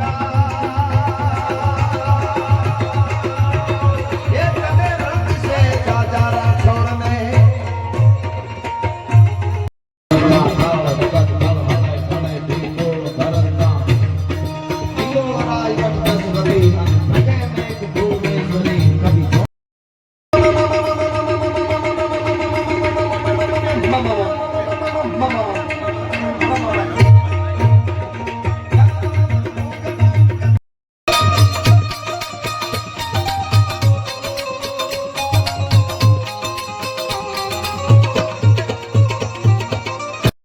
આવડા